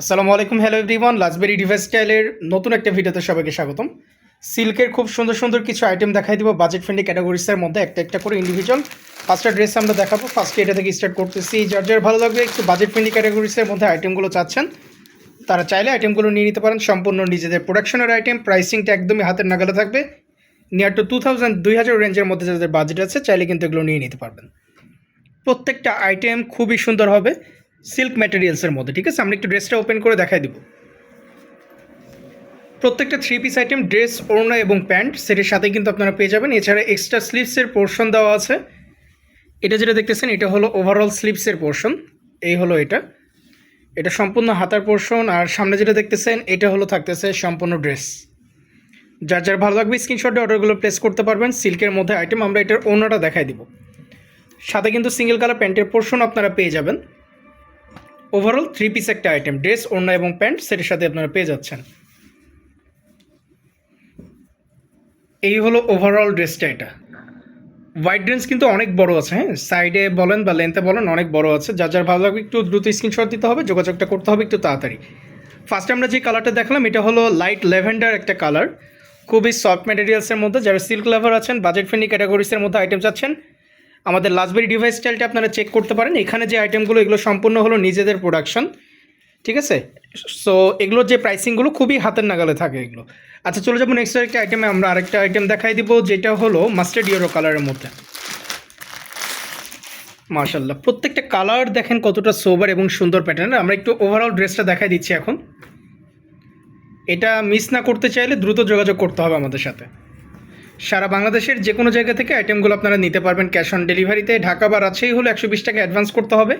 আসসালামু আলাইকুম hello everyone লাজবেরি device স্টাইলের নতুন একটা ভিডিওতে সবাইকে স্বাগতম। সিল্কের খুব সুন্দর সুন্দর কিছু আইটেম দেখাই দিব বাজেট ফ্রেন্ডলি ক্যাটাগরিসের মধ্যে একটা একটা করে ইন্ডিভিজুয়াল পাঁচটা ড্রেস আমরা দেখাবো ফার্স্টে এটা থেকে স্টার্ট করতেছি। যার যার ভালো লাগবে, একটু বাজেট ফ্রেন্ডলি ক্যাটাগরিসের মধ্যে আইটেমগুলো চাচ্ছেন, তারা চাইলে আইটেমগুলো নিয়ে নিতে পারেন। সম্পূর্ণ নিজেদের প্রোডাকশনের আইটেম প্রাইসিংটা একদমই হাতের নাগালে থাকবে। নিয়ার টু টু থাউজেন্ড দুই হাজার রেঞ্জের মধ্যে যাদের বাজেট আছে, চাইলে কিন্তু এগুলো নিয়ে নিতে পারবেন। প্রত্যেকটা আইটেম খুবই সুন্দর হবে। সিল্ক ম্যাটেরিয়ালসের মধ্যে, ঠিক আছে? আমরা একটু ড্রেসটা ওপেন করে দেখাই দিব। প্রত্যেকটা থ্রি পিস আইটেম ড্রেস ওড়না এবং প্যান্ট সেটের সাথে কিন্তু আপনারা পেয়ে যাবেন। এছাড়া এক্সট্রা স্লিভসের পোর্শন দেওয়া আছে। এটা যেটা দেখতেছেন, এটা হলো ওভারঅল স্লিভসের পোর্শন এই হলো এটা। এটা সম্পূর্ণ হাতার পোর্শন আর সামনে যেটা দেখতেছেন, এটা হলো থাকতেছে সম্পূর্ণ ড্রেস যার যার ভালো লাগবে স্ক্রিনশটে অর্ডারগুলো প্লেস করতে পারবেন। সিল্কের মধ্যে আইটেম আমরা এটার ওনাটা দেখাই দিব। সাথে কিন্তু সিঙ্গেল কালার প্যান্টের পোর্শন আপনারা পেয়ে যাবেন। ওভারঅল থ্রি পিস একটা আইটেম ড্রেস ওড়না এবং প্যান্ট সেটার সাথে আপনারা পেয়ে যাচ্ছেন। এই হলো ওভারঅল ড্রেসটা এটা। হোয়াইট ড্রেস কিন্তু অনেক বড় আছে হ্যাঁ? সাইডে বলেন বা লেন্থে বলেন, অনেক বড় আছে। যার যার ভালো লাগবে একটু দ্রুত স্ক্রিনশট দিতে হবে, যোগাযোগটা করতে হবে একটু তাড়াতাড়ি। ফার্স্টে আমরা যে কালারটা দেখলাম, এটা হলো লাইট ল্যাভেন্ডার একটা কালার খুবই সফট ম্যাটেরিয়ালসের মধ্যে, যারা সিল্ক লাভার আছেন বাজেট ফ্রেন্ডলি ক্যাটাগরিসের মধ্যে আইটেম চাচ্ছেন আমাদের লাজবেরি ডিভাইস স্টাইলটা আপনারা চেক করতে পারেন। এখানে যে আইটেমগুলো এগুলো সম্পূর্ণ হলো নিজেদের প্রোডাকশন ঠিক আছে? সো এগুলোর যে প্রাইসিংগুলো খুবই হাতের নাগালে থাকে এগুলো। আচ্ছা চলে যাব নেক্সট আরেকটা আইটেমে আমরা আরেকটা আইটেম দেখাই দিব, যেটা হলো মাস্টার্ড ইয়েরো কালারের মধ্যে। মার্শাল্লাহ প্রত্যেকটা কালার দেখেন কতটা সোবার এবং সুন্দর প্যাটার্ন আমরা একটু ওভারঅল ড্রেসটা দেখাই দিচ্ছি এখন। এটা মিস না করতে চাইলে দ্রুত যোগাযোগ করতে হবে আমাদের সাথে। সারা বাংলাদেশের যে কোনো জায়গা থেকে আইটেমগুলো আপনারা নিতে পারবেন ক্যাশ অন ডেলিভারিতে ঢাকা বা রাজশাহী হলে একশো বিশ টাকা অ্যাডভান্স করতে হবে।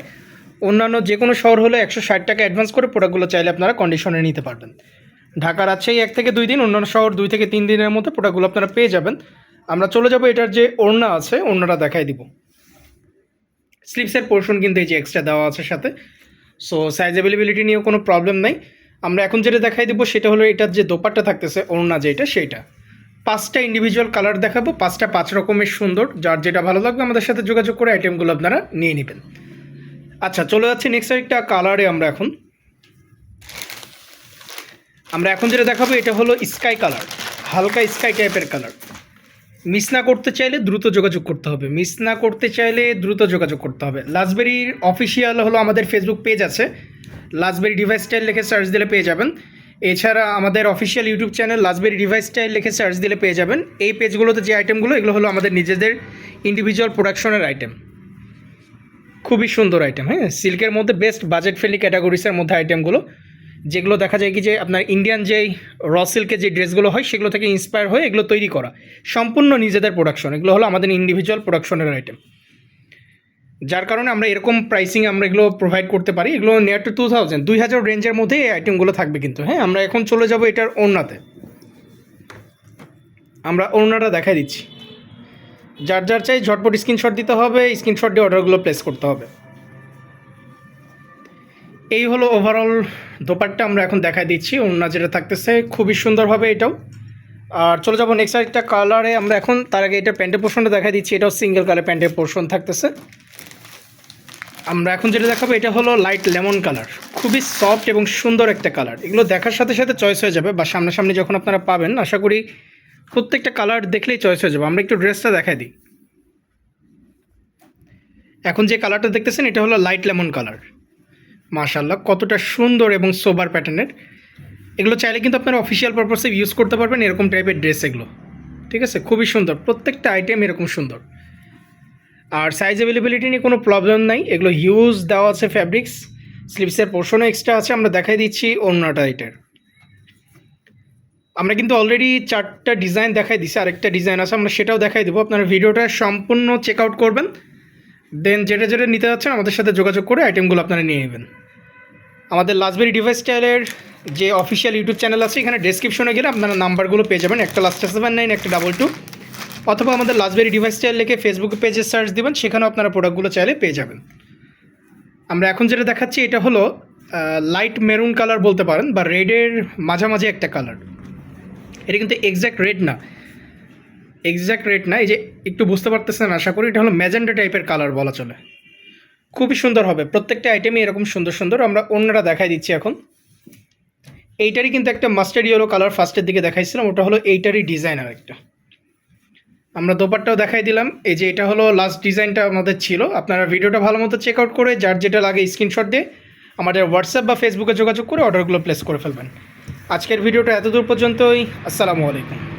অন্যান্য যে কোনো শহর হলে একশো ষাট টাকা অ্যাডভান্স করে প্রোডাক্টগুলো চাইলে আপনারা কন্ডিশনে নিতে পারবেন। ঢাকা, রাজশাহী এক থেকে দুই দিন, অন্যান্য শহর দুই থেকে তিন দিনের মধ্যে প্রোডাক্টগুলো আপনারা পেয়ে যাবেন। আমরা চলে যাব এটার যে ওড়না আছে, ওড়নাটা দেখাই দিব। স্লিপসের পোর্শন কিন্তু এই যে এক্সট্রা দেওয়া আছে সাথে। সো সাইজ অ্যাভেলেবিলিটি নিয়েও কোনো প্রবলেম নাই। আমরা এখন যেটা দেখাই দিব সেটা হলো এটার যে দোপাট্টা থাকতেছে, ওড়না যেটা সেইটা পাঁচটা ইন্ডিভিজুয়াল কালার দেখাবো, পাঁচটা পাঁচ রকমের সুন্দর। যার যেটা ভালো লাগবে আমাদের সাথে যোগাযোগ করে আইটেমগুলো আপনারা নিয়ে নেবেন। আচ্ছা চলে যাচ্ছি নেক্সট একটা কালারে আমরা এখন। আমরা এখন যেটা দেখাবো, এটা হলো স্কাই কালার হালকা স্কাই টাইপের কালার মিস না করতে চাইলে দ্রুত যোগাযোগ করতে হবে। মিস না করতে চাইলে দ্রুত যোগাযোগ করতে হবে। লাজবেরির অফিসিয়াল হলো আমাদের ফেসবুক পেজ আছে। লাজবেরি ডিভাইস স্টাইল লিখে সার্চ দিলে পেয়ে যাবেন। এছাড়া আমাদের official YouTube channel Lazberry device style লিখে সার্চ দিলে পেয়ে যাবেন। এই পেজগুলোতে যে আইটেমগুলো এগুলো হলো আমাদের নিজেদের ইন্ডিভিজুয়াল প্রোডাকশনের আইটেম খুবই সুন্দর আইটেম হ্যাঁ? সিল্কের মধ্যে বেস্ট বাজেট ফ্রেন্ডলি ক্যাটাগরিসের মধ্যে আইটেমগুলো যেগুলো দেখা যায় কি যে আপনার ইন্ডিয়ান যেই র সিল্কের যে ড্রেসগুলো হয়, সেগুলো থেকে ইন্সপায়ার হয়ে এগুলো তৈরি করা। সম্পূর্ণ নিজেদের প্রোডাকশন এগুলো হলো আমাদের ইন্ডিভিজুয়াল প্রোডাকশনের আইটেম যার কারণে আমরা এরকম প্রাইসিং আমরা এগুলো প্রোভাইড করতে পারি। এগুলো নিয়ার টু টু থাউজেন্ড দুই হাজার রেঞ্জের মধ্যে এই আইটেমগুলো থাকবে কিন্তু হ্যাঁ? আমরা এখন চলে যাব এটার ওড়নাতে। আমরা ওড়নাটা দেখাই দিচ্ছি। যার যার চাই ঝটপট স্ক্রিনশট দিতে হবে স্ক্রিনশট দিয়ে অর্ডারগুলো প্লেস করতে হবে। এই হলো ওভারঅল দোপারটা আমরা এখন দেখাই দিচ্ছি। ওড়না যেটা থাকতেছে খুবই সুন্দরভাবে এটাও। আর চলে যাব নেক্সট আরেকটা কালারে আমরা এখন তার আগে এটা প্যান্টের পোর্শনটা দেখা দিচ্ছি। এটাও সিঙ্গেল কালার প্যান্টের পোর্শন থাকতেছে। আমরা এখন যেটা দেখাবো, এটা হলো লাইট লেমন কালার খুবই সফট এবং সুন্দর একটা কালার এগুলো দেখার সাথে সাথে চয়েস হয়ে যাবে বা সামনাসামনি যখন আপনারা পাবেন, আশা করি প্রত্যেকটা কালার দেখলেই চয়েস হয়ে যাবে। আমরা একটু ড্রেসটা দেখাই দিই। এখন যে কালারটা দেখতেছেন, এটা হলো লাইট লেমন কালার মাশাল্লাহ কতটা সুন্দর এবং সোবার প্যাটার্নের এগুলো চাইলে কিন্তু আপনারা অফিসিয়াল পারপাসে ইউজ করতে পারবেন এরকম টাইপের ড্রেস এগুলো। ঠিক আছে? খুবই সুন্দর। প্রত্যেকটা আইটেম এরকম সুন্দর। আর সাইজ অ্যাভেলেবিলিটি নিয়ে কোনো প্রবলেম নাই। এগুলো হিউজ দেওয়া আছে ফ্যাব্রিক্স স্লিপসের পোর্শনও এক্সট্রা আছে, আমরা দেখাই দিচ্ছি অন্যটা এটার। আমরা কিন্তু অলরেডি চারটা ডিজাইন দেখাই দিচ্ছি আরেকটা ডিজাইন আছে, আমরা সেটাও দেখাই দেবো। আপনারা ভিডিওটা সম্পূর্ণ চেক আউট করবেন। দেন যেটা যেটা নিতে যাচ্ছেন, আমাদের সাথে যোগাযোগ করে আইটেমগুলো আপনারা নিয়ে নেবেন। আমাদের লাজবেরি ডিভাইস স্টাইলের যে অফিসিয়াল ইউটিউব চ্যানেল আছে, এখানে ডেসক্রিপশনে গেলে আপনারা নাম্বারগুলো পেয়ে যাবেন। একটা লাস্ট সেভেন নাইন একটা ডাবল টু অথবা আমাদের লাজবেরি ডিভাইস স্টাইল লিখে ফেসবুক পেজে সার্চ দিবেন, সেখানেও আপনারা প্রোডাক্টগুলো চাইলে পেয়ে যাবেন। আমরা এখন যেটা দেখাচ্ছি, এটা হলো লাইট মেরুন কালার বলতে পারেন, বা রেডের মাঝামাঝি একটা কালার এটা কিন্তু এক্স্যাক্ট রেড না। এক্স্যাক্ট রেড না, এই যে একটু বুঝতে পারতেছেন আশা করি, এটা হলো ম্যাজেন্ডা টাইপের কালার বলা চলে। খুবই সুন্দর হবে, প্রত্যেকটা আইটেমই এরকম সুন্দর সুন্দর, আমরা অন্যরা দেখাই দিচ্ছি এখন। এইটারই কিন্তু একটা মাস্টার্ড ইয়েলো কালার ফার্স্টের দিকে দেখাইছিলাম, ওটা হলো এইটারই ডিজাইন আর একটা আমরা দোপারটাও দেখাই দিলাম। এই যে এটা হলো লাস্ট ডিজাইনটা আমাদের ছিল। আপনারা ভিডিওটা ভালো মতো চেক আউট করে, যার যেটা লাগে স্ক্রিনশট দিয়ে আমাদের হোয়াটসঅ্যাপ বা ফেসবুকে যোগাযোগ করে অর্ডারগুলো প্লেস করে ফেলবেন। আজকের ভিডিওটা এতদূর পর্যন্তই। আসসালামু আলাইকুম।